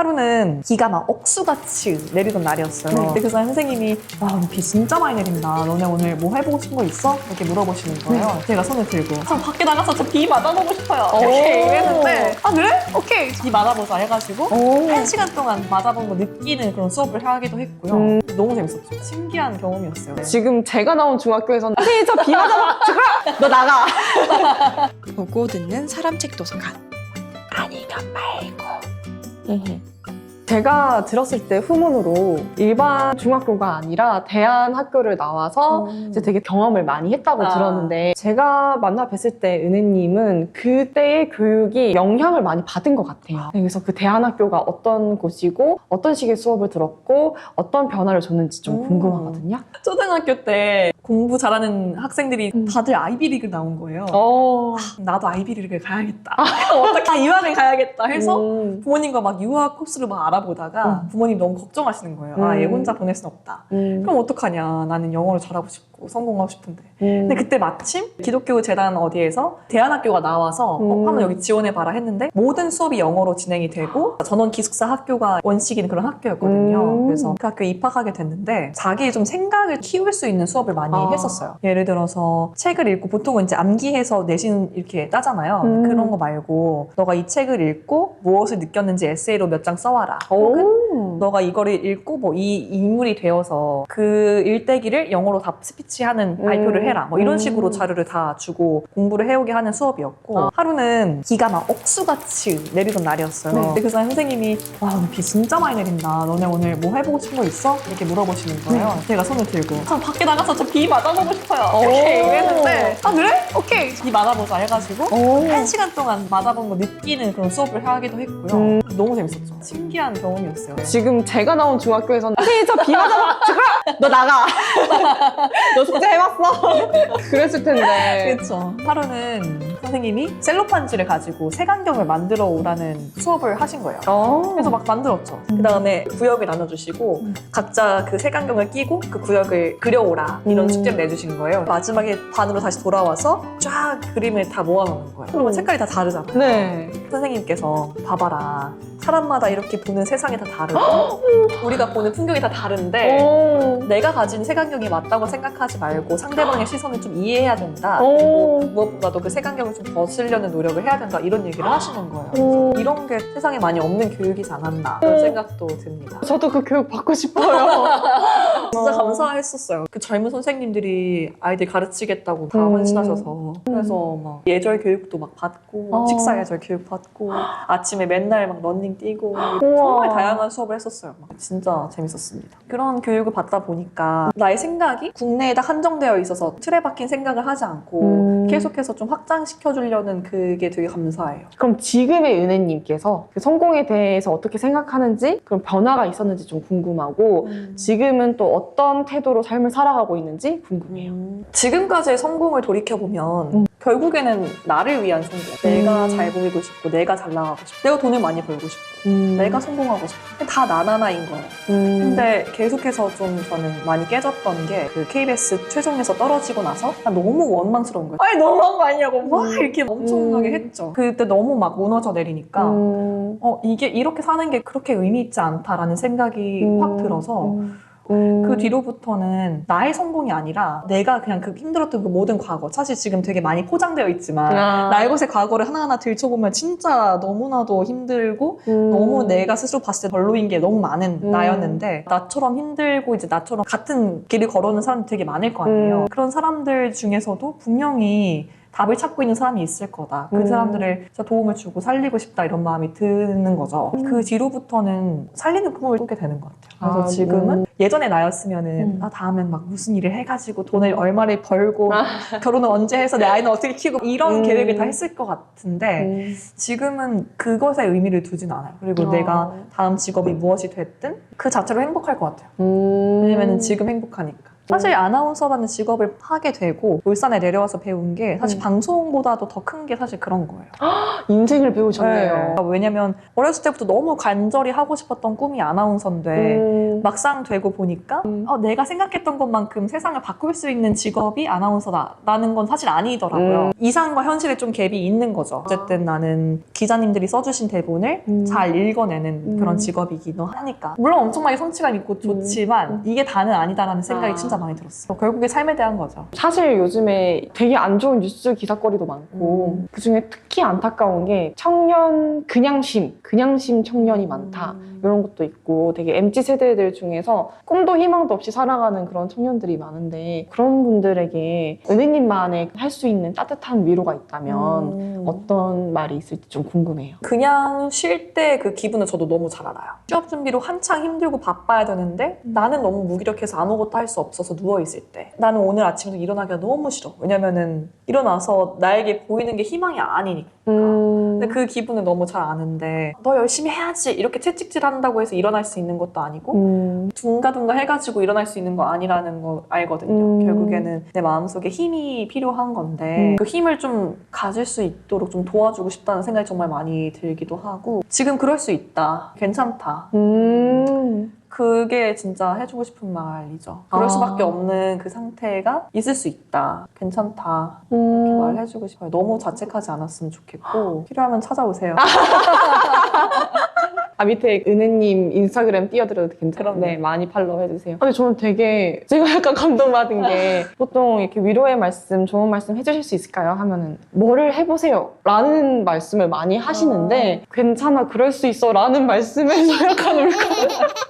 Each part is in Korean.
하루는 비가 막 억수같이 내리던 날이었어요. 네. 근데 그 사람 선생님이 와 비 진짜 많이 내린다. 너네 오늘 뭐 해보고 싶은 거 있어? 이렇게 물어보시는 거예요. 제가 손을 들고 저 밖에 나가서 저 비 맞아보고 싶어요. 오. 이렇게 했는데 아 그래? 오케이 비 맞아보자 해가지고 오. 한 시간 동안 맞아본 거 느끼는 그런 수업을 하기도 했고요. 음. 너무 재밌었죠. 신기한 경험이었어요. 지금 제가 나온 중학교에서는 선생님 저비 맞아 죽어라 너 나가 보고 듣는 사람책 도서관. 제가 들었을 때 후문으로 일반 중학교가 아니라 대한 학교를 나와서 이제 되게 경험을 많이 했다고 음. 아. 들었는데 제가 만나 뵀을 때 은혜님은 그때의 교육이 영향을 많이 받은 것 같아요. 그래서 그 대한 학교가 어떤 곳이고 어떤 식의 수업을 들었고 어떤 변화를 줬는지 좀 음. 궁금하거든요. 초등학교 때 공부 잘하는 학생들이 음. 다들 아이비리그 나온 거예요. 어. 나도 아이비리그를 가야겠다. 어떻게 아, 유학을 가야겠다 해서 음. 부모님과 막 유학 코스를 막 알아 보다가 음. 부모님 너무 걱정하시는 거예요. 아, 음. 얘 혼자 보낼 순 없다. 음. 그럼 어떡하냐. 나는 영어를 잘하고 싶고 성공하고 싶은데. 음. 근데 그때 마침 기독교 재단 어디에서 대안학교가 나와서 어, 음. 한번 여기 지원해봐라 했는데 모든 수업이 영어로 진행이 되고 전원 기숙사 학교가 원칙인 그런 학교였거든요. 음. 그래서 그 학교에 입학하게 됐는데 자기의 좀 생각을 키울 수 있는 수업을 많이 아. 했었어요. 예를 들어서 책을 읽고 보통은 이제 암기해서 내신 이렇게 따잖아요. 음. 그런 거 말고 너가 이 책을 읽고 무엇을 느꼈는지 에세이로 몇 장 써와라. 혹은 오. 너가 이거를 읽고 뭐 이 인물이 되어서 그 일대기를 영어로 다 스피치하는 음. 발표를 해라 뭐 이런 음. 식으로 자료를 다 주고 공부를 해오게 하는 수업이었고 아. 하루는 비가 막 억수같이 내리던 날이었어요. 네. 근데 그 사람 선생님이 와 오늘 비 진짜 많이 내린다. 너네 오늘 뭐 해보고 싶은 거 있어? 이렇게 물어보시는 거예요. 네. 제가 손을 들고 저 밖에 나가서 저 비 맞아보고 싶어요. 오. 이렇게 했는데 아 그래? 오케이 비 맞아보자 해가지고 오. 한 시간 동안 맞아본 거 느끼는 그런 수업을 하기도 했고요. 음. 너무 재밌었죠. 신기한 경험이었어요. 지금 제가 나온 중학교에서는 선생님 저비 맞아. 죽어라 너 나가. 너 숙제 해봤어? 그랬을 텐데. 그렇죠. 하루는 선생님이 셀로판지를 가지고 색안경을 만들어 오라는 수업을 하신 거예요. 어. 그래서 막 만들었죠. 그 다음에 구역을 나눠주시고 음. 각자 그 색안경을 끼고 그 구역을 그려오라 이런 음. 숙제를 내주신 거예요. 마지막에 반으로 다시 돌아와서 쫙 그림을 다 모아놓는 거예요. 그러면 음. 색깔이 다 다르잖아 요. 네 선생님께서 봐봐라. 사람마다 이렇게 보는 세상이 다 다르고 우리가 보는 풍경이 다 다른데 오. 내가 가진 색안경이 맞다고 생각하지 말고 상대방의 시선을 좀 이해해야 된다. 오. 그리고 무엇보다도 그 색안경을 좀 벗으려는 노력을 해야 된다. 이런 얘기를 하시는 거예요. 오. 이런 게 세상에 많이 없는 교육이지 않았나 그런 생각도 듭니다. 저도 그 교육 받고 싶어요 진짜 어. 감사했었어요. 그 젊은 선생님들이 아이들 가르치겠다고 다 음. 헌신하셔서 그래서 막 예절 교육도 막 받고 어. 식사 예절 교육 받고 아침에 맨날 막 런닝 뛰고 정말 다양한 수업을 했었어요. 막 진짜 재밌었습니다. 그런 교육을 받다 보니까 나의 생각이 국내에 다 한정되어 있어서 틀에 박힌 생각을 하지 않고 음. 계속해서 좀 확장시 켜 주려는 그게 되게 감사해요. 그럼 지금의 은혜님께서 그 성공에 대해서 어떻게 생각하는지 그런 변화가 있었는지 좀 궁금하고 지금은 또 어떤 태도로 삶을 살아가고 있는지 궁금해요 지금까지의 성공을 돌이켜보면 음. 결국에는 나를 위한 성공. 내가 음. 잘 보이고 싶고, 내가 잘 나가고 싶고, 내가 돈을 많이 벌고 싶고, 음. 내가 성공하고 싶고. 다 나나나인 거예요. 음. 근데 계속해서 좀 저는 많이 깨졌던 게 그 KBS 최종에서 떨어지고 나서 아, 너무 원망스러운 거예요. 아니 너무한 거 아니냐고 막 이렇게 엄청나게 음. 했죠. 그때 너무 막 무너져 내리니까 음. 어 이게 이렇게 사는 게 그렇게 의미 있지 않다라는 생각이 음. 확 들어서 음. 음. 그 뒤로부터는 나의 성공이 아니라 내가 그냥 그 힘들었던 그 모든 과거 사실 지금 되게 많이 포장되어 있지만 아. 나의 것의 과거를 하나하나 들춰보면 진짜 너무나도 힘들고 음. 너무 내가 스스로 봤을 때 별로인 게 너무 많은 음. 나였는데 나처럼 힘들고 이제 나처럼 같은 길을 걸어오는 사람들 되게 많을 거 아니에요. 음. 그런 사람들 중에서도 분명히 답을 찾고 있는 사람이 있을 거다. 그 음. 사람들을 진짜 도움을 주고 살리고 싶다 이런 마음이 드는 거죠. 음. 그 뒤로부터는 살리는 꿈을 꾸게 되는 것 같아요. 그래서 아, 지금은 음. 예전에 나였으면은 음. 아 다음엔 막 무슨 일을 해가지고 돈을 얼마를 벌고 아. 결혼을 언제 해서 내 아이는 어떻게 키우고 이런 음. 계획을 다 했을 것 같은데 음. 지금은 그것에 의미를 두진 않아요. 그리고 어. 내가 다음 직업이 무엇이 됐든 그 자체로 행복할 것 같아요. 음. 왜냐면 지금 행복하니까. 사실 아나운서라는 직업을 하게 되고 울산에 내려와서 배운 게 사실 음. 방송보다도 더 큰 게 사실 그런 거예요. 인생을 배우셨네요. 네. 왜냐면 어렸을 때부터 너무 간절히 하고 싶었던 꿈이 아나운서인데 음. 막상 되고 보니까 음. 어, 내가 생각했던 것만큼 세상을 바꿀 수 있는 직업이 아나운서다라는 건 사실 아니더라고요. 음. 이상과 현실에 좀 갭이 있는 거죠. 어쨌든 나는 기자님들이 써주신 대본을 음. 잘 읽어내는 음. 그런 직업이기도 하니까 물론 엄청 나게 성취감 있고 좋지만 음. 이게 다는 아니다라는 생각이 아. 진짜 많이 들었어요. 결국에 삶에 대한 거죠. 사실 요즘에 되게 안 좋은 뉴스 기사거리도 많고 음. 그중에 특히 안타까운 게 청년 그냥심, 그냥심 청년이 많다. 음. 이런 것도 있고 되게 MZ 세대들 중에서 꿈도 희망도 없이 살아가는 그런 청년들이 많은데 그런 분들에게 은혜님만의 할 수 있는 따뜻한 위로가 있다면 음. 어떤 말이 있을지 좀 궁금해요. 그냥 쉴 때 그 기분을 저도 너무 잘 알아요. 취업 준비로 한창 힘들고 바빠야 되는데 나는 너무 무기력해서 아무것도 할 수 없어 서 누워있을 때 나는 오늘 아침도 일어나기가 너무 싫어. 왜냐면은 일어나서 나에게 보이는 게 희망이 아니니까. 음. 근데 그 기분을 너무 잘 아는데 너 열심히 해야지 이렇게 채찍질 한다고 해서 일어날 수 있는 것도 아니고 음. 둥가둥가 해가지고 일어날 수 있는 거 아니라는 거 알거든요. 음. 결국에는 내 마음속에 힘이 필요한 건데 음. 그 힘을 좀 가질 수 있도록 좀 도와주고 싶다는 생각이 정말 많이 들기도 하고 지금 그럴 수 있다. 괜찮다. 음. 그게 진짜 해주고 싶은 말이죠. 그럴 아. 수밖에 없는 그 상태가 있을 수 있다. 괜찮다. 이렇게 음. 말해주고 싶어요. 너무 자책하지 않았으면 좋겠고 필요하면 찾아오세요. 아 밑에 은혜님 인스타그램 띄워드려도 괜찮아요? 그럼요. 네 많이 팔로우 해주세요. 근데 저는 되게 제가 약간 감동받은 게 보통 이렇게 위로의 말씀, 좋은 말씀 해주실 수 있을까요? 하면은 뭐를 해보세요 라는 말씀을 많이 하시는데 괜찮아 그럴 수 있어 라는 말씀에서 약간 울컥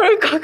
울컥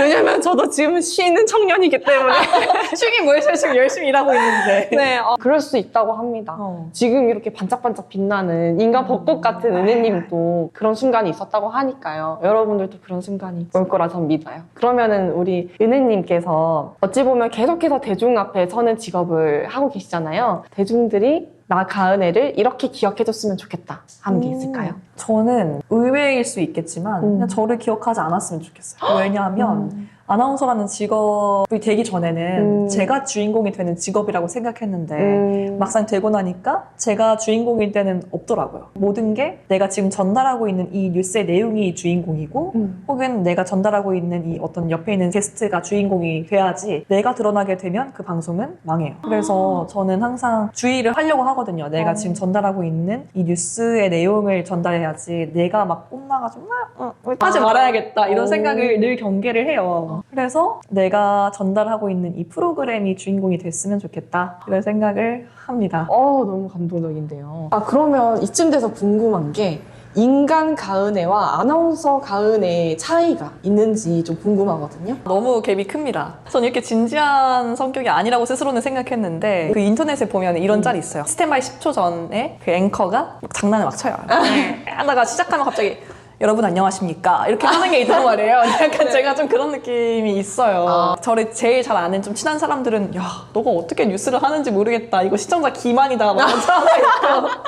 왜냐면 저도 지금 쉬는 청년이기 때문에 쉬긴 뭐해 지금 열심히 일하고 있는데. 네 어, 그럴 수 있다고 합니다. 어. 지금 이렇게 반짝반짝 빛나는 인간 벚꽃 같은 은혜님도 그런 순간이 있었다고 하니까요. 여러분들도 그런 순간이 올 거라 전 믿어요. 그러면은 우리 은혜님께서 어찌 보면 계속해서 대중 앞에 서는 직업을 하고 계시잖아요. 대중들이 나 가은혜를 이렇게 기억해줬으면 좋겠다 하는 게 있을까요? 저는 의외일 수 있겠지만 음. 그냥 저를 기억하지 않았으면 좋겠어요. 왜냐하면 아나운서라는 직업이 되기 전에는 음. 제가 주인공이 되는 직업이라고 생각했는데 음. 막상 되고 나니까 제가 주인공일 때는 없더라고요. 모든 게 내가 지금 전달하고 있는 이 뉴스의 내용이 주인공이고 음. 혹은 내가 전달하고 있는 이 어떤 옆에 있는 게스트가 주인공이 돼야지 내가 드러나게 되면 그 방송은 망해요. 그래서 저는 항상 주의를 하려고 하거든요. 내가 어. 지금 전달하고 있는 이 뉴스의 내용을 전달해야지 내가 막 뽐나가지고 막 어, 하지 아. 말아야겠다 이런 오. 생각을 늘 경계를 해요. 그래서 내가 전달하고 있는 이 프로그램이 주인공이 됐으면 좋겠다 이런 생각을 합니다. 어, 너무 감동적인데요. 아, 그러면 이쯤 돼서 궁금한 게 인간 가은혜와 아나운서 가은혜의 차이가 있는지 좀 궁금하거든요. 너무 갭이 큽니다. 저는 이렇게 진지한 성격이 아니라고 스스로는 생각했는데 그 인터넷에 보면 이런 짤이 있어요. 스탠바이 10초 전에 그 앵커가 막 장난을 막 쳐요. 하다가 시작하면 갑자기 여러분 안녕하십니까 이렇게 하는 게 있단 말이에요. 약간 제가 좀 그런 느낌이 있어요. 아. 저를 제일 잘 아는 좀 친한 사람들은 야 너가 어떻게 뉴스를 하는지 모르겠다. 이거 시청자 기만이다. 막 있고.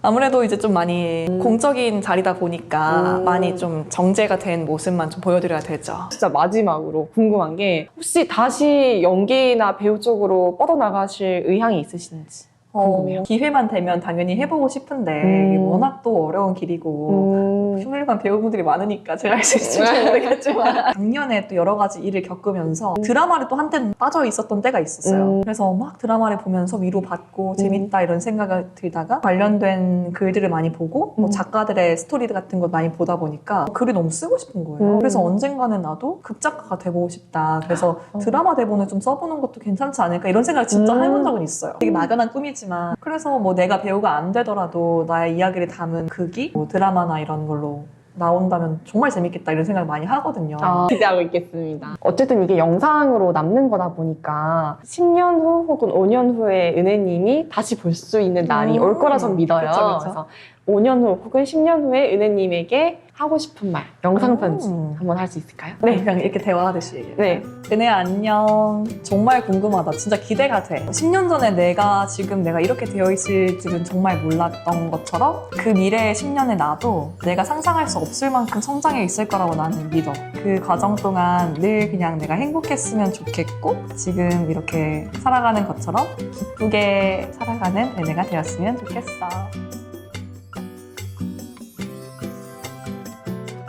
아무래도 이제 좀 많이 공적인 자리다 보니까 음. 많이 좀 정제가 된 모습만 좀 보여드려야 되죠. 진짜 마지막으로 궁금한 게 혹시 다시 연기나 배우 쪽으로 뻗어나가실 의향이 있으신지 궁금해요. 어, 기회만 되면 당연히 해보고 싶은데 음. 이게 워낙 또 어려운 길이고 음. 훌륭한 배우분들이 많으니까 제가 할 수 있을지 모르겠지만 작년에 또 여러 가지 일을 겪으면서 드라마를 또 한때는 빠져 있었던 때가 있었어요. 음. 그래서 막 드라마를 보면서 위로받고 재밌다 이런 생각이 들다가 관련된 글들을 많이 보고 뭐 음. 작가들의 스토리 같은 걸 많이 보다 보니까 글을 너무 쓰고 싶은 거예요. 음. 그래서 언젠가는 나도 극작가가 돼보고 싶다. 그래서 어. 드라마 대본을 좀 써보는 것도 괜찮지 않을까 이런 생각을 진짜 음. 해본 적은 있어요. 되게 막연한 꿈이지 만 그래서 뭐 내가 배우가 안 되더라도 나의 이야기를 담은 극이 뭐 드라마나 이런 걸로 나온다면 정말 재밌겠다 이런 생각을 많이 하거든요. 아, 기대하고 있겠습니다. 어쨌든 이게 영상으로 남는 거다 보니까 10년 후 혹은 5년 후에 은혜님이 다시 볼 수 있는 날이 음. 올 거라 전 믿어요. 그쵸, 그쵸. 그래서 5년 후 혹은 10년 후에 은혜님에게 하고 싶은 말, 영상 편지 음. 한번 할 수 있을까요? 네, 그냥 이렇게 대화하듯이 얘기해. 네. 은혜야 안녕. 정말 궁금하다. 진짜 기대가 돼. 10년 전에 내가 지금 내가 이렇게 되어 있을 줄은 정말 몰랐던 것처럼 그 미래의 10년의 나도 내가 상상할 수 없을 만큼 성장해 있을 거라고 나는 믿어. 그 과정 동안 늘 그냥 내가 행복했으면 좋겠고 지금 이렇게 살아가는 것처럼 기쁘게 살아가는 은혜가 되었으면 좋겠어.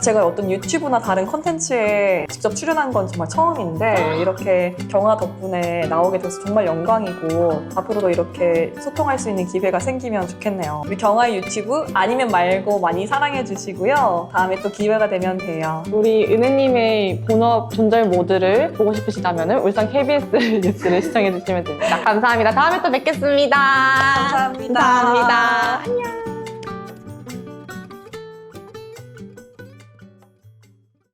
제가 어떤 유튜브나 다른 컨텐츠에 직접 출연한 건 정말 처음인데 이렇게 경아 덕분에 나오게 돼서 정말 영광이고 앞으로도 이렇게 소통할 수 있는 기회가 생기면 좋겠네요. 우리 경아의 유튜브 아니면 말고 많이 사랑해 주시고요. 다음에 또 기회가 되면 돼요. 우리 은혜님의 본업 존잘 모드를 보고 싶으시다면 울산 KBS 뉴스를 시청해 주시면 됩니다. 감사합니다. 다음에 또 뵙겠습니다. 감사합니다. 감사합니다. 안녕.